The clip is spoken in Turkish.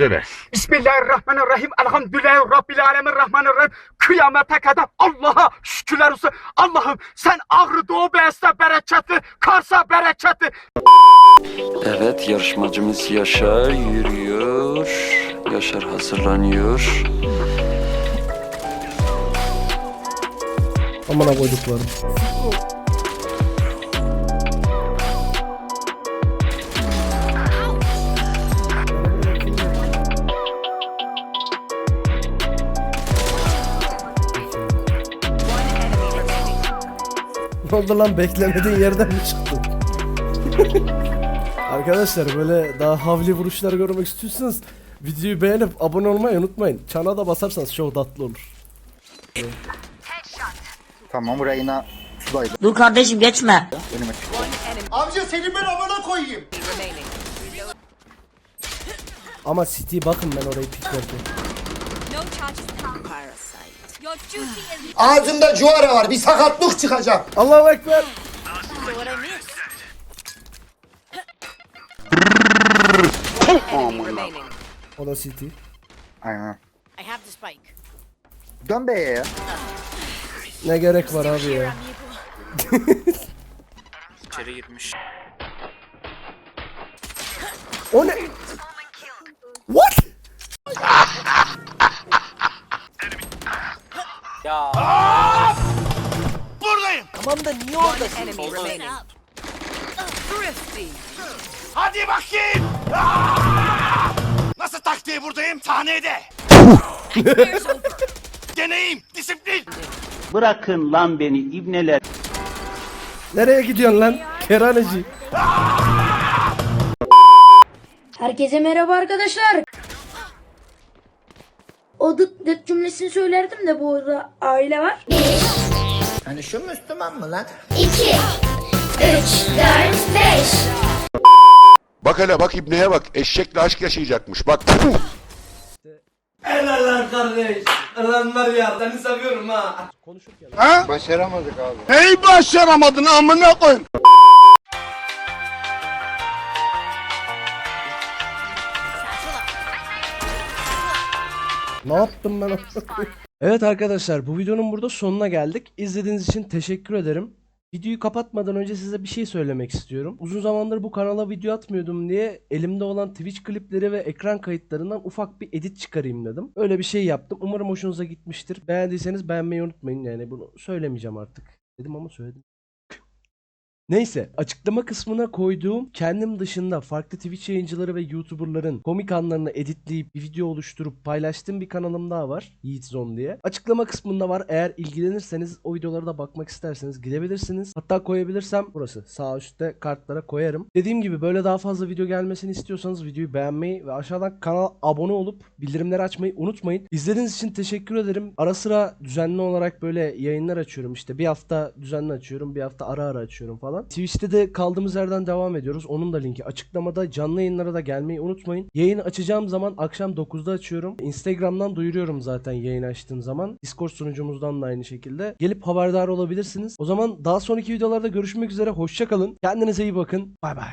Söyle. Bismillahirrahmanirrahim. Elhamdülillahi Rabbil alemin rahmanirrahim. Kıyamete kadar Allah'a şükürler olsun. Allah'ım sen Ağrı Doğu Beyaz'da bereketli, Kars'a bereketli, Evet yarışmacımız Yaşar yürüyor. Yaşar hazırlanıyor. Amına koyduklarım. Ne oldu lan beklemediğin yerden mi çıktın? Arkadaşlar böyle daha havli vuruşlar görmek istiyorsanız videoyu beğenip abone olmayı unutmayın. Çana da basarsanız çok tatlı olur. Tamam Reyna sudaydı. Dur kardeşim geçme. Önüme Ama City bakın ben orayı piklerken. No charges. Parasite. Your duty is Ağzında cuvara var. Bir sakatlık çıkacak. Allahu Ekber. O da City. Aynen. I have the spike. Dön B'ye ya. Ne gerek var abi ya. İçeri girmiş. O ne? One enemy remaining. Thrifty. Hadi bakayım. Nasıl taktiği buradayım sahnede. Deneyim, disiplin. Bırakın lan beni ibneler. Nereye gidiyorsun lan? Keraneci. Herkese merhaba arkadaşlar. O dıt dıt cümlesini söylerdim de bu arada aile var. Hani şu Müslüman mı lan? 2 3 4 5 Bak hele bak İbne'ye bak. Eşekle aşk yaşayacakmış. Bak. Konuşurken. Başaramadık abi. Hey başaramadın amına koyayım. Ne yaptım ben? Evet arkadaşlar bu videonun burada sonuna geldik. İzlediğiniz için teşekkür ederim. Videoyu kapatmadan önce size bir şey söylemek istiyorum. Uzun zamandır bu kanala video atmıyordum diye elimde olan Twitch klipleri ve ekran kayıtlarından ufak bir edit çıkarayım dedim. Öyle bir şey yaptım. Umarım hoşunuza gitmiştir. Beğendiyseniz beğenmeyi unutmayın yani bunu söylemeyeceğim artık. Dedim ama söyledim. Neyse açıklama kısmına koyduğum kendim dışında farklı Twitch yayıncıları ve YouTuber'ların komik anlarını editleyip bir video oluşturup paylaştığım bir kanalım daha var. Yiğit Zone diye. Açıklama kısmında var. Eğer ilgilenirseniz o videolara da bakmak isterseniz gidebilirsiniz. Hatta koyabilirsem burası sağ üstte kartlara koyarım. Dediğim gibi böyle daha fazla video gelmesini istiyorsanız videoyu beğenmeyi ve aşağıdan kanala abone olup bildirimleri açmayı unutmayın. İzlediğiniz için teşekkür ederim. Ara sıra düzenli olarak böyle yayınlar açıyorum işte. Bir hafta düzenli açıyorum, bir hafta ara ara açıyorum falan. Twitch'te de kaldığımız yerden devam ediyoruz. Onun da linki açıklamada. Canlı yayınlara da gelmeyi unutmayın. Yayını açacağım zaman akşam 9'da açıyorum. Instagram'dan duyuruyorum zaten yayın açtığım zaman. Discord sunucumuzdan da aynı şekilde. Gelip haberdar olabilirsiniz. O zaman daha sonraki videolarda görüşmek üzere. Hoşçakalın. Kendinize iyi bakın. Bay bay.